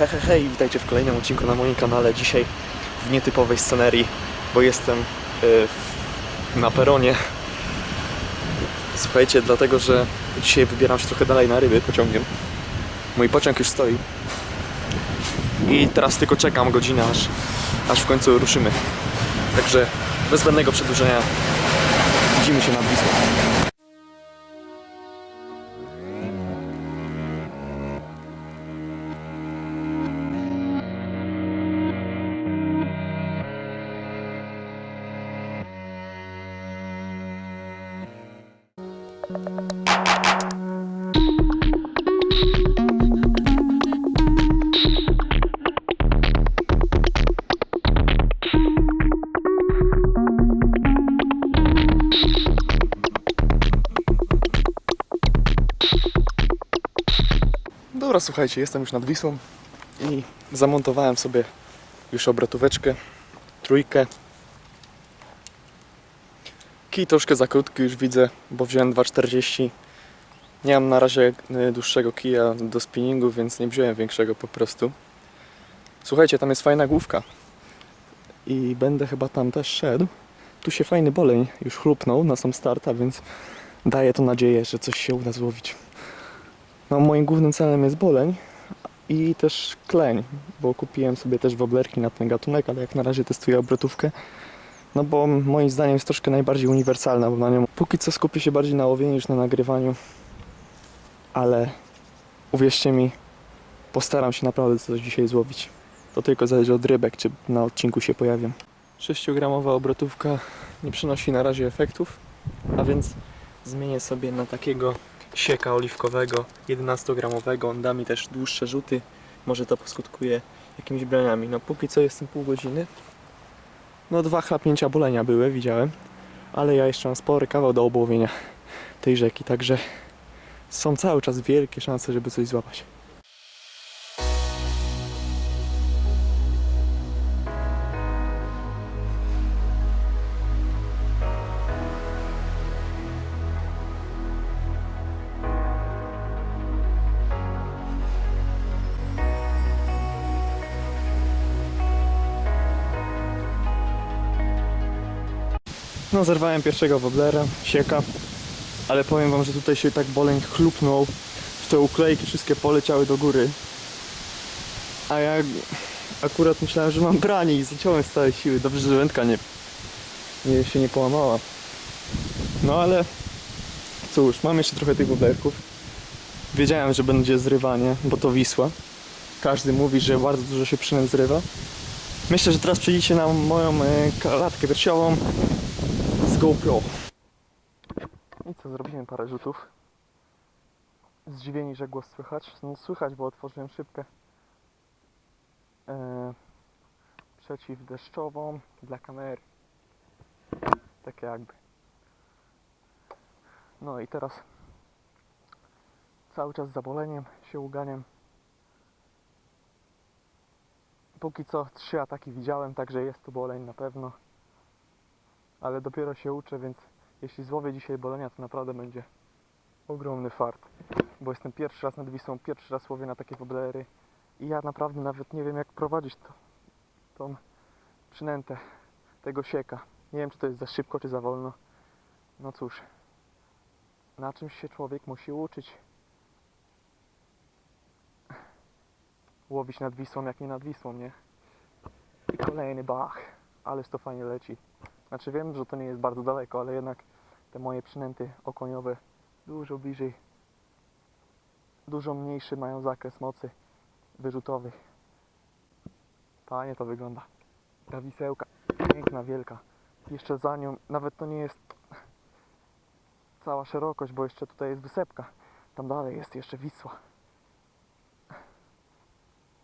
Hej, hej, hej, witajcie w kolejnym odcinku na moim kanale. Dzisiaj w nietypowej scenerii, bo jestem y, w- na peronie. Słuchajcie, dlatego że dzisiaj wybieram się trochę dalej na ryby pociągiem. Mój pociąg już stoi. I teraz tylko czekam godzinę, aż, aż w końcu ruszymy. Także bez zbędnego przedłużenia widzimy się nad Wisłą. Dobra, słuchajcie, jestem już nad Wisłą i zamontowałem sobie już obrotóweczkę, trójkę. Kij troszkę za krótki już widzę, bo wziąłem 2,40. Nie mam na razie y, dłuższego kija do spinningu, więc nie wziąłem większego po prostu. Słuchajcie, tam jest fajna główka i będę chyba tam też szedł. Tu się fajny boleń już chlupnął na sam start, a więc daje to nadzieję, że coś się uda złowić. No, moim głównym celem jest boleń i też kleń, bo kupiłem sobie też woblerki na ten gatunek, ale jak na razie testuję obrotówkę. No bo moim zdaniem jest troszkę najbardziej uniwersalna, bo na nią póki co skupię się bardziej na łowieniu niż na nagrywaniu. Ale uwierzcie mi, postaram się naprawdę coś dzisiaj złowić. To tylko zależy od rybek, czy na odcinku się pojawią. 6-gramowa obrotówka nie przynosi na razie efektów, a więc zmienię sobie na takiego sieka oliwkowego 11-gramowego. On da mi też dłuższe rzuty. Może to poskutkuje jakimiś braniami. No póki co jestem pół godziny. No dwa chlapnięcia bolenia były, widziałem. Ale ja jeszcze mam spory kawał do obłowienia tej rzeki, także są cały czas wielkie szanse, żeby coś złapać. No zerwałem pierwszego woblera, sieka, ale powiem wam, że tutaj się tak boleń chlupnął w te uklejki, wszystkie poleciały do góry. A ja akurat myślałem, że mam branie i zaciąłem z całej siły. Dobrze, że wędka nie, nie, się nie połamała. No ale cóż, mam jeszcze trochę tych woblerków. Wiedziałem, że będzie zrywanie, bo to Wisła. Każdy mówi, że bardzo dużo się przynęt zrywa. Myślę, że teraz przejdziecie na moją e, klatkę piersiową GoPro. I co, zrobiłem parę rzutów. Zdziwieni, że głos słychać. No słychać, bo otworzyłem szybkę e, przeciwdeszczową dla kamery. Tak jakby. No i teraz cały czas z zaboleniem się uganiam. Póki co trzy ataki widziałem, także jest tu boleń na pewno ale dopiero się uczę, więc jeśli złowię dzisiaj bolenia, to naprawdę będzie ogromny fart. Bo jestem pierwszy raz nad Wisłą, pierwszy raz łowię na takie woblery i ja naprawdę nawet nie wiem jak prowadzić to, tą przynętę tego sieka. Nie wiem czy to jest za szybko, czy za wolno. No cóż, na czymś się człowiek musi uczyć. Łowić nad Wisłą jak nie nad Wisłą, nie? I kolejny bach, ależ to fajnie leci. Znaczy wiem, że to nie jest bardzo daleko, ale jednak te moje przynęty okoniowe dużo bliżej, dużo mniejszy mają zakres mocy wyrzutowych. Fajnie to wygląda. Ta wisełka, piękna, wielka. Jeszcze za nią, nawet to nie jest cała szerokość, bo jeszcze tutaj jest wysepka. Tam dalej jest jeszcze Wisła.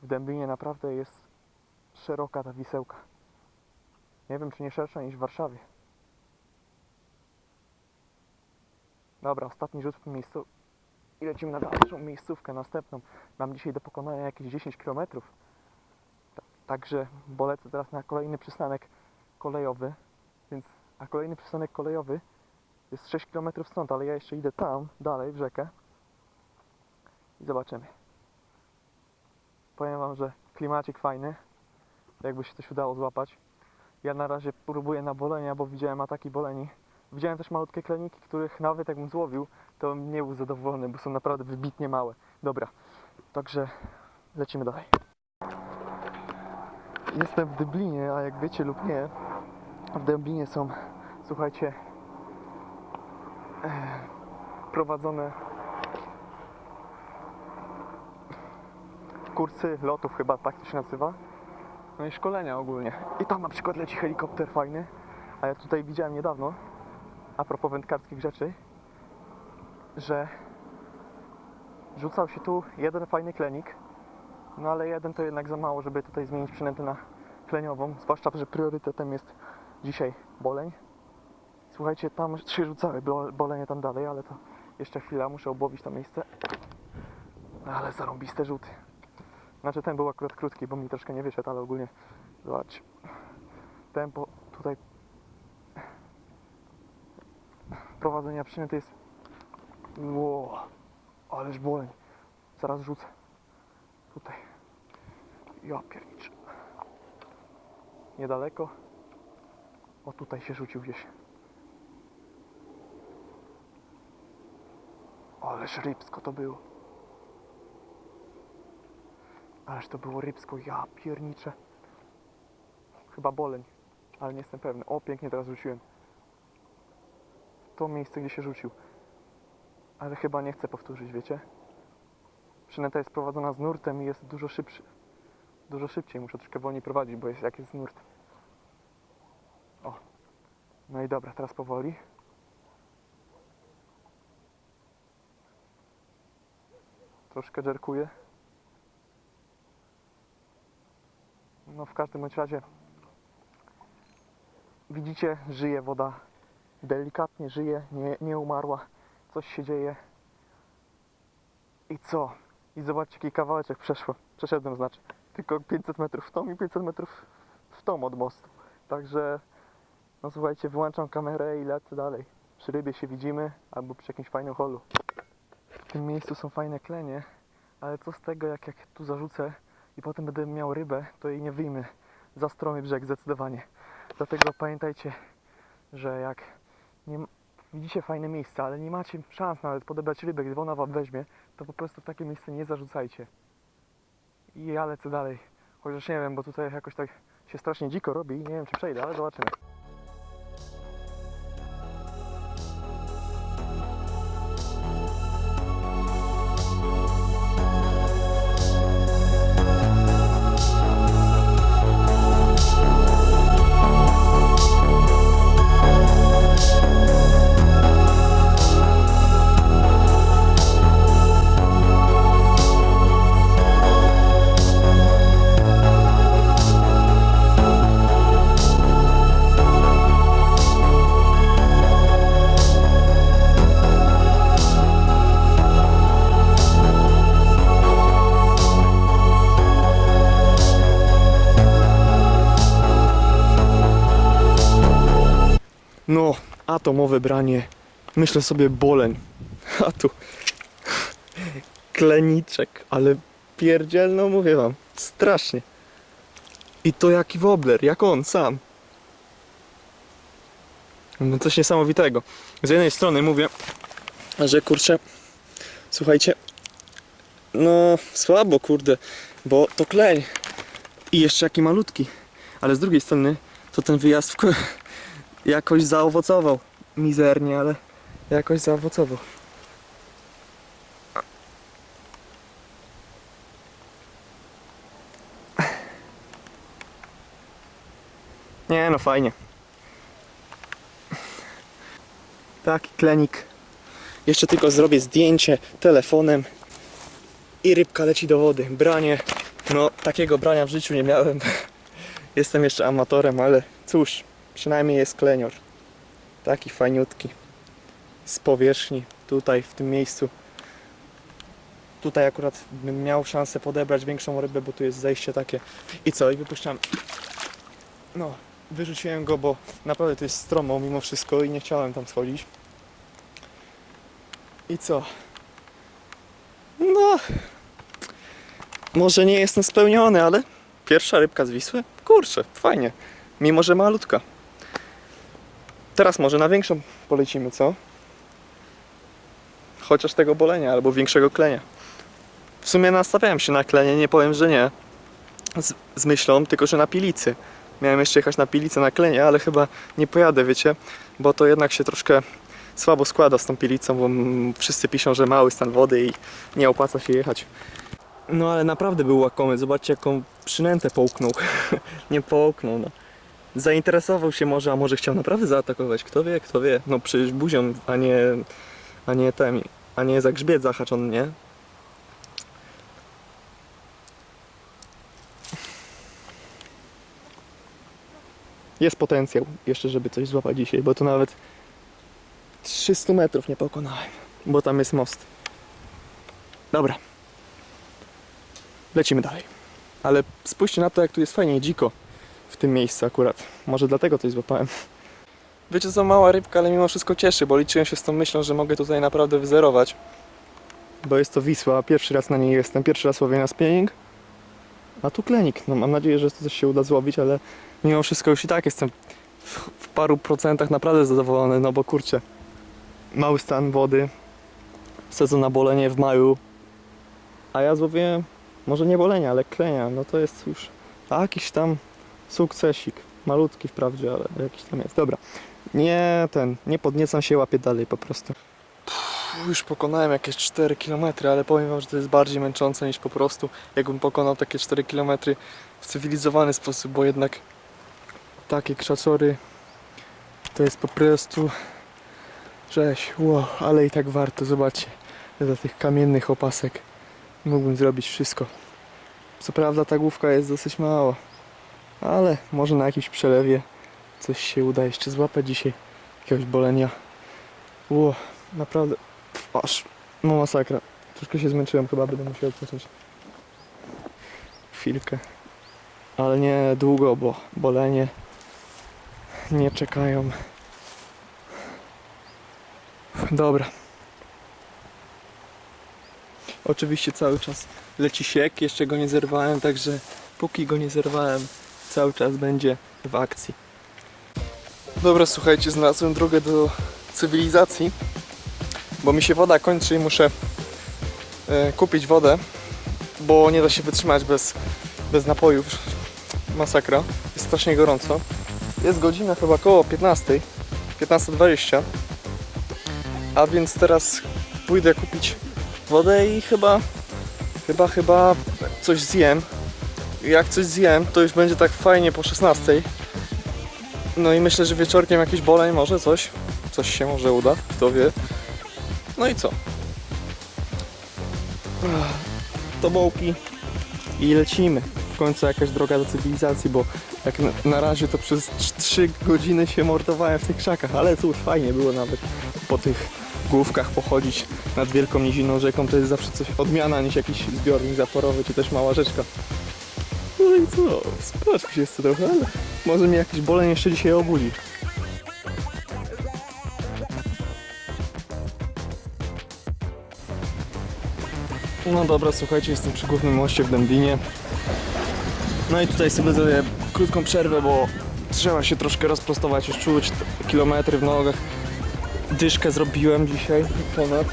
W Dęblinie naprawdę jest szeroka ta wisełka. Nie wiem, czy nie szersza niż w Warszawie. Dobra, ostatni rzut w tym miejscu. I lecimy na dalszą miejscówkę, następną. Mam dzisiaj do pokonania jakieś 10 km. Także, bo lecę teraz na kolejny przystanek kolejowy. Więc, a kolejny przystanek kolejowy jest 6 km stąd, ale ja jeszcze idę tam, dalej w rzekę. I zobaczymy. Powiem wam, że klimacik fajny. Jakby się coś udało złapać. Ja na razie próbuję na bolenia, bo widziałem ataki boleni. Widziałem też malutkie kleniki, których nawet jakbym złowił, to nie był zadowolony, bo są naprawdę wybitnie małe. Dobra, także lecimy dalej. Jestem w Dyblinie, a jak wiecie lub nie, w Dyblinie są, słuchajcie, e, prowadzone kursy lotów, chyba tak to się nazywa. No i szkolenia ogólnie. I tam na przykład leci helikopter fajny, a ja tutaj widziałem niedawno, a propos wędkarskich rzeczy, że rzucał się tu jeden fajny klenik, no ale jeden to jednak za mało, żeby tutaj zmienić przynętę na kleniową, zwłaszcza, że priorytetem jest dzisiaj boleń. Słuchajcie, tam trzy rzucały bolenie tam dalej, ale to jeszcze chwila, muszę obłowić to miejsce. No ale zarąbiste rzuty. Znaczy ten był akurat krótki, bo mi troszkę nie wyszedł, ale ogólnie zobacz. Tempo tutaj prowadzenia przynęty jest Wow, ależ boleń. Zaraz rzucę. Tutaj. Ja pierniczę. Niedaleko. O tutaj się rzucił gdzieś. Ależ rybsko to było. Ależ to było rybsko, ja pierniczę. Chyba boleń, ale nie jestem pewny. O, pięknie teraz rzuciłem. To miejsce, gdzie się rzucił. Ale chyba nie chcę powtórzyć, wiecie? Przynęta jest prowadzona z nurtem i jest dużo szybszy. Dużo szybciej, muszę troszkę wolniej prowadzić, bo jest jak jest nurt. O. No i dobra, teraz powoli. Troszkę dżerkuję. No w każdym bądź razie widzicie, żyje woda. Delikatnie żyje, nie, nie umarła. Coś się dzieje. I co? I zobaczcie, jaki kawałeczek przeszło. Przeszedłem, znaczy. Tylko 500 metrów w tą i 500 metrów w tą od mostu. Także, no słuchajcie, wyłączam kamerę i lecę dalej. Przy rybie się widzimy, albo przy jakimś fajnym holu. W tym miejscu są fajne klenie, ale co z tego, jak, jak tu zarzucę i potem będę miał rybę, to jej nie wyjmę. Za stromy brzeg, zdecydowanie. Dlatego pamiętajcie, że jak nie, widzicie fajne miejsca, ale nie macie szans nawet podebrać rybę, gdy ona wam weźmie, to po prostu w takie miejsce nie zarzucajcie. I ja lecę dalej. Chociaż nie wiem, bo tutaj jakoś tak się strasznie dziko robi i nie wiem czy przejdę, ale zobaczymy. Atomowe branie. Myślę sobie boleń. A tu kleniczek, ale pierdzielno mówię wam. Strasznie. I to jaki wobler, jak on sam. No coś niesamowitego. Z jednej strony mówię, że kurczę, słuchajcie, no słabo kurde, bo to kleń i jeszcze jaki malutki. Ale z drugiej strony to ten wyjazd jakoś zaowocował. Mizernie, ale jakoś zaowocował. Nie no, fajnie. Taki klenik. Jeszcze tylko zrobię zdjęcie telefonem i rybka leci do wody. Branie, no takiego brania w życiu nie miałem. Jestem jeszcze amatorem, ale cóż, przynajmniej jest klenior. Taki fajniutki. Z powierzchni, tutaj w tym miejscu. Tutaj akurat bym miał szansę podebrać większą rybę, bo tu jest zejście takie. I co? I wypuszczam. No, wyrzuciłem go, bo naprawdę to jest stromo mimo wszystko i nie chciałem tam schodzić. I co? No. może nie jestem spełniony, ale pierwsza rybka z Wisły? Kurczę, fajnie. Mimo, że malutka. Teraz może na większą polecimy, co? Chociaż tego bolenia albo większego klenia. W sumie nastawiałem się na klenie, nie powiem, że nie. Z, z myślą, tylko że na pilicy. Miałem jeszcze jechać na pilicę na klenie, ale chyba nie pojadę, wiecie, bo to jednak się troszkę słabo składa z tą pilicą, bo wszyscy piszą, że mały stan wody i nie opłaca się jechać. No ale naprawdę był łakomy, zobaczcie jaką przynętę połknął. nie połknął, no. Zainteresował się może, a może chciał naprawdę zaatakować, kto wie, kto wie. No przecież buzią, a nie, a nie tem, a nie za grzbiet zahaczony, nie? Jest potencjał jeszcze, żeby coś złapać dzisiaj, bo to nawet 300 metrów nie pokonałem, bo tam jest most. Dobra. Lecimy dalej. Ale spójrzcie na to, jak tu jest fajnie dziko w tym miejscu akurat. Może dlatego coś złapałem. Wiecie co, mała rybka, ale mimo wszystko cieszy, bo liczyłem się z tą myślą, że mogę tutaj naprawdę wyzerować. Bo jest to Wisła, pierwszy raz na niej jestem, pierwszy raz łowię na spinning. A tu klenik, no mam nadzieję, że to coś się uda złowić, ale mimo wszystko już i tak jestem w, w paru procentach naprawdę zadowolony, no bo kurczę, mały stan wody, sezon na bolenie w maju, a ja złowiłem może nie bolenia, ale klenia, no to jest już jakiś tam sukcesik, malutki wprawdzie, ale jakiś tam jest, dobra, nie ten, nie podniecam się, łapię dalej po prostu. Już pokonałem jakieś 4 km, ale powiem wam, że to jest bardziej męczące niż po prostu jakbym pokonał takie 4 km w cywilizowany sposób, bo jednak takie krzaczory to jest po prostu rzeź, wow, ale i tak warto, zobaczcie, dla tych kamiennych opasek mógłbym zrobić wszystko. Co prawda ta główka jest dosyć mała, ale może na jakimś przelewie coś się uda jeszcze złapać dzisiaj, jakiegoś bolenia. Ło, naprawdę, aż, no masakra. Troszkę się zmęczyłem, chyba będę musiał odpocząć. Chwilkę. Ale nie długo, bo bolenie nie czekają. Dobra. Oczywiście cały czas leci siek, jeszcze go nie zerwałem, także póki go nie zerwałem, cały czas będzie w akcji. Dobra, słuchajcie, znalazłem drogę do cywilizacji, bo mi się woda kończy i muszę e, kupić wodę, bo nie da się wytrzymać bez, bez napojów. Masakra, jest strasznie gorąco. Jest godzina chyba około 15, 15.20, a więc teraz pójdę kupić wodę i chyba, chyba, chyba coś zjem. Jak coś zjem, to już będzie tak fajnie po 16. No i myślę, że wieczorkiem jakiś boleń może coś, coś się może uda, kto wie. No i co? To bołki i lecimy. W końcu jakaś droga do cywilizacji, bo jak na razie to przez 3 godziny się mordowałem w tych krzakach, ale cóż, fajnie było nawet po tych główkach pochodzić nad wielką niziną rzeką, to jest zawsze coś odmiana niż jakiś zbiornik zaporowy, czy też mała rzeczka. Co, spać mi się jeszcze trochę, ale może mnie jakieś bolenie jeszcze dzisiaj obudzi. No dobra, słuchajcie, jestem przy głównym moście w Dębinie. No i tutaj sobie zrobię krótką przerwę, bo trzeba się troszkę rozprostować, już czuć kilometry w nogach. Dyszkę zrobiłem dzisiaj ponad.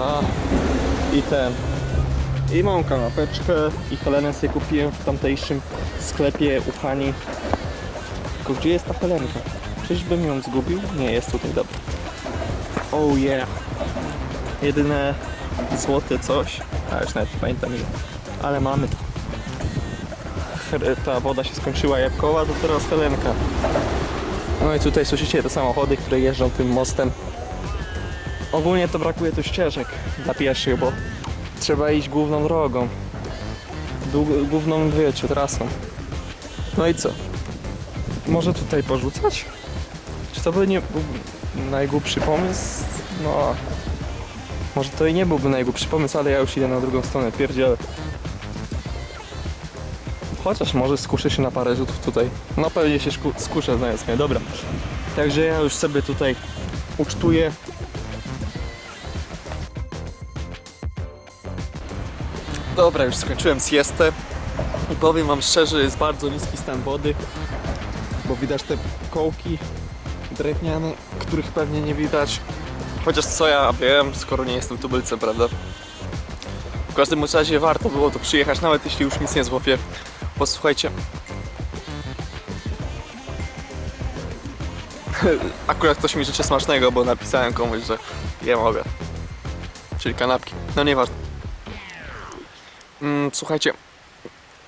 A, i ten. I mam kanapeczkę i Helenę sobie kupiłem w tamtejszym sklepie u Hani. Tylko gdzie jest ta Helenka? Czyżbym ją zgubił? Nie, jest tutaj, dobra. Oh yeah. Jedyne złote coś. A już nawet nie pamiętam ile. Ale mamy to. Ta woda się skończyła jabłkowa, to teraz Helenka. No i tutaj słyszycie te samochody, które jeżdżą tym mostem. Ogólnie to brakuje tu ścieżek dla pieszych, bo trzeba iść główną drogą. Główną, wiecie, trasą. No i co? Może tutaj porzucać? Czy to by nie był najgłupszy pomysł? No, może to i nie byłby najgłupszy pomysł, ale ja już idę na drugą stronę, pierdzielę. Chociaż może skuszę się na parę rzutów tutaj. No pewnie się skuszę znając mnie, dobra. Także ja już sobie tutaj ucztuję. Dobra, już skończyłem siestę i powiem wam szczerze, jest bardzo niski stan wody, bo widać te kołki drewniane, których pewnie nie widać. Chociaż co ja wiem, skoro nie jestem tubylcem, prawda? W każdym razie warto było tu przyjechać, nawet jeśli już nic nie złapię. Posłuchajcie. Akurat ktoś mi życzy smacznego, bo napisałem komuś, że je mogę. Czyli kanapki. No nieważne. Słuchajcie,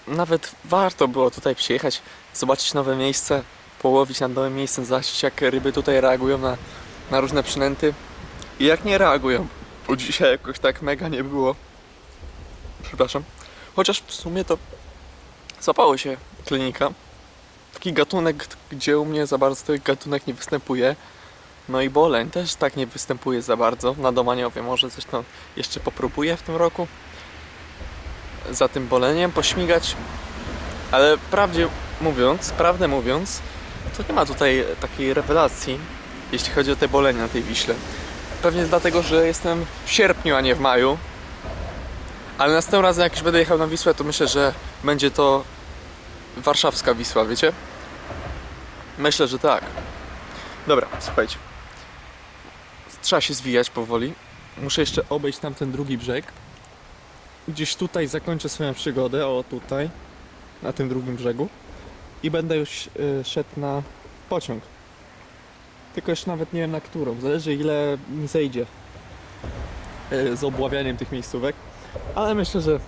nawet warto było tutaj przyjechać, zobaczyć nowe miejsce, połowić nad nowym miejscem, zobaczyć jak ryby tutaj reagują na, na różne przynęty i jak nie reagują, bo dzisiaj jakoś tak mega nie było. Przepraszam. Chociaż w sumie to złapało się klinika. Taki gatunek, gdzie u mnie za bardzo ten gatunek nie występuje. No i boleń też tak nie występuje za bardzo. Na Domaniowie może coś tam jeszcze popróbuję w tym roku. Za tym boleniem pośmigać. Ale prawdzie mówiąc, prawdę mówiąc, to nie ma tutaj takiej rewelacji, jeśli chodzi o te bolenie na tej Wiśle. Pewnie dlatego, że jestem w sierpniu, a nie w maju. Ale następnym razem, jak już będę jechał na Wisłę, to myślę, że będzie to warszawska Wisła, wiecie? Myślę, że tak. Dobra, słuchajcie. Trzeba się zwijać powoli. Muszę jeszcze obejść tamten drugi brzeg. Gdzieś tutaj zakończę swoją przygodę, o tutaj, na tym drugim brzegu. I będę już y, szedł na pociąg. Tylko jeszcze nawet nie wiem na którą. Zależy ile mi zejdzie y, z obławianiem tych miejscówek. Ale myślę, że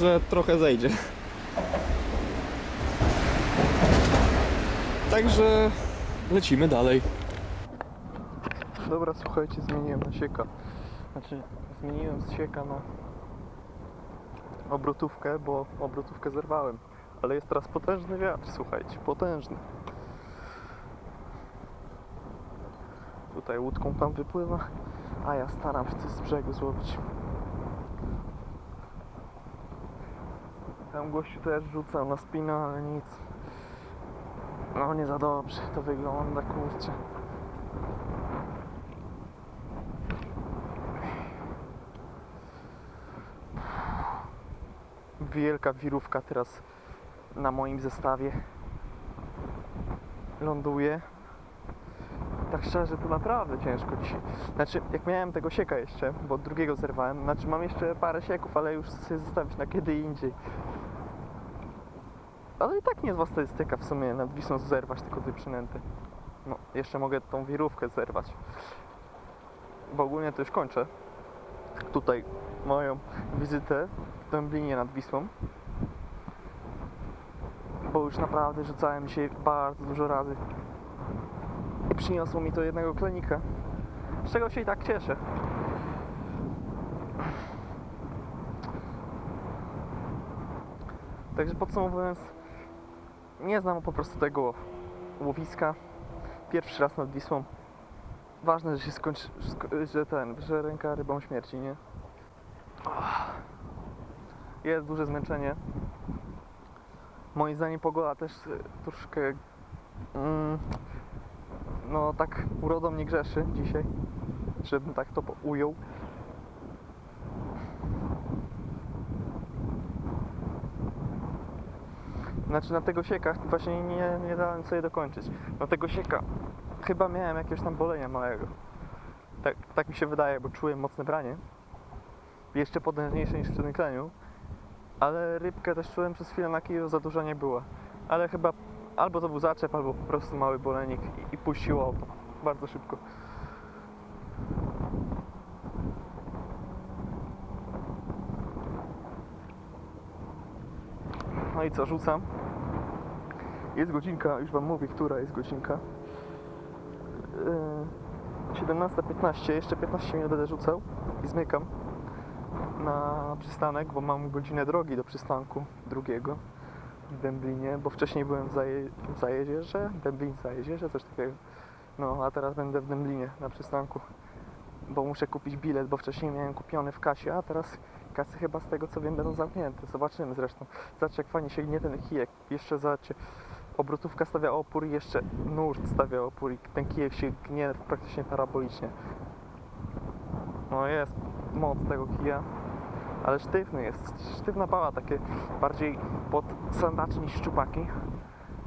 że trochę zejdzie. Także lecimy dalej. Dobra, słuchajcie, zmieniłem na sieka. Znaczy, zmieniłem z sieka na obrotówkę, bo obrotówkę zerwałem. Ale jest teraz potężny wiatr, słuchajcie, potężny. Tutaj łódką tam wypływa, a ja staram się coś z brzegu złowić. Tam gościu też rzucał na spina, ale nic. No nie za dobrze to wygląda, kurczę. Wielka wirówka teraz na moim zestawie ląduje. Tak szczerze, to naprawdę ciężko dzisiaj. Znaczy, jak miałem tego sieka jeszcze, bo drugiego zerwałem, znaczy mam jeszcze parę sieków, ale już chcę zostawić na kiedy indziej. Ale i tak niezła statystyka w sumie nad Wisłą zerwać tylko dwie przynęty. No, jeszcze mogę tą wirówkę zerwać. Bo ogólnie to już kończę. Tutaj moją wizytę Dęblinie nad Wisłą. Bo już naprawdę rzucałem dzisiaj bardzo dużo razy. I przyniosło mi to jednego klenika. Z czego się i tak cieszę. Także podsumowując, nie znam po prostu tego łowiska. Pierwszy raz nad Wisłą. Ważne, że się skończy, sko- że ten, że ręka rybą śmierci, nie? Jest duże zmęczenie. Moim zdaniem pogoda też y, troszkę mm, no tak urodą nie grzeszy dzisiaj, żebym tak to ujął. Znaczy na tego sieka właśnie nie, nie dałem sobie dokończyć. Na tego sieka chyba miałem jakiegoś tam bolenia małego. Tak, tak mi się wydaje, bo czułem mocne branie. Jeszcze potężniejsze niż przy tym. Ale rybkę też czułem przez chwilę na kiju, za dużo nie było. Ale chyba albo to był zaczep, albo po prostu mały bolenik i, i puściło. Bardzo szybko. No i co, rzucam. Jest godzinka, już wam mówię, która jest godzinka. Yy, 17.15, jeszcze 15 minut będę rzucał i zmykam na przystanek, bo mam godzinę drogi do przystanku drugiego w Dęblinie, bo wcześniej byłem w, zaje, w Zajezierze, Dęblin w Zajezierze, coś takiego. No, a teraz będę w Dęblinie na przystanku, bo muszę kupić bilet, bo wcześniej miałem kupiony w kasie, a teraz kasy chyba z tego co wiem będą zamknięte. Zobaczymy zresztą. Zobaczcie jak fajnie się gnie ten kijek. Jeszcze zobaczcie, obrotówka stawia opór i jeszcze nurt stawia opór i ten kijek się gnie praktycznie parabolicznie. No jest moc tego kija. Ale sztywny jest. Sztywna pała, takie bardziej pod sandacz niż szczupaki.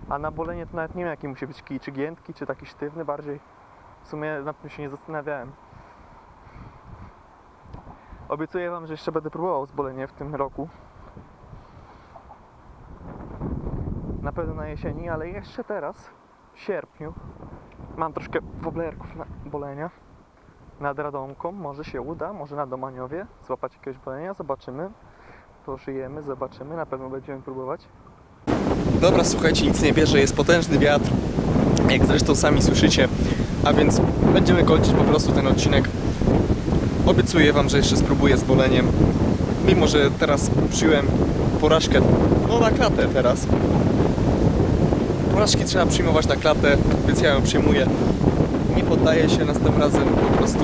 A na bolenie to nawet nie wiem jaki musi być kij, czy giętki, czy taki sztywny bardziej. W sumie nad tym się nie zastanawiałem. Obiecuję wam, że jeszcze będę próbował zbolenie w tym roku. Na pewno na jesieni, ale jeszcze teraz, w sierpniu, mam troszkę woblerków na bolenia. Nad Radomką, może się uda, może na Domaniowie złapać jakiegoś bolenia, zobaczymy. Pożyjemy, zobaczymy, na pewno będziemy próbować. Dobra, słuchajcie, nic nie bierze, jest potężny wiatr, jak zresztą sami słyszycie, a więc będziemy kończyć po prostu ten odcinek. Obiecuję Wam, że jeszcze spróbuję z boleniem, mimo że teraz przyjąłem porażkę, no na klatę teraz. Porażki trzeba przyjmować na klatę, więc ja ją przyjmuję. Nie poddaję się następnym razem, po prostu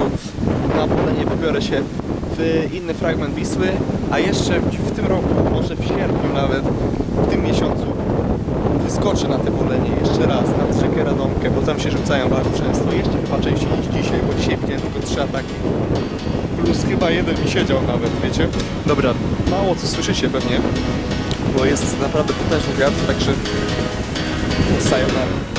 na bolenie wybiorę się w inny fragment Wisły, a jeszcze w tym roku, może w sierpniu nawet, w tym miesiącu wyskoczę na te bolenie jeszcze raz nad rzekę Radomkę, bo tam się rzucają bardzo często. Jeszcze chyba częściej niż dzisiaj, bo dzisiaj widziałem tylko trzy ataki. Plus chyba jeden mi siedział nawet, wiecie? Dobra, mało co słyszycie pewnie, bo jest naprawdę potężny wiatr, także sayonara.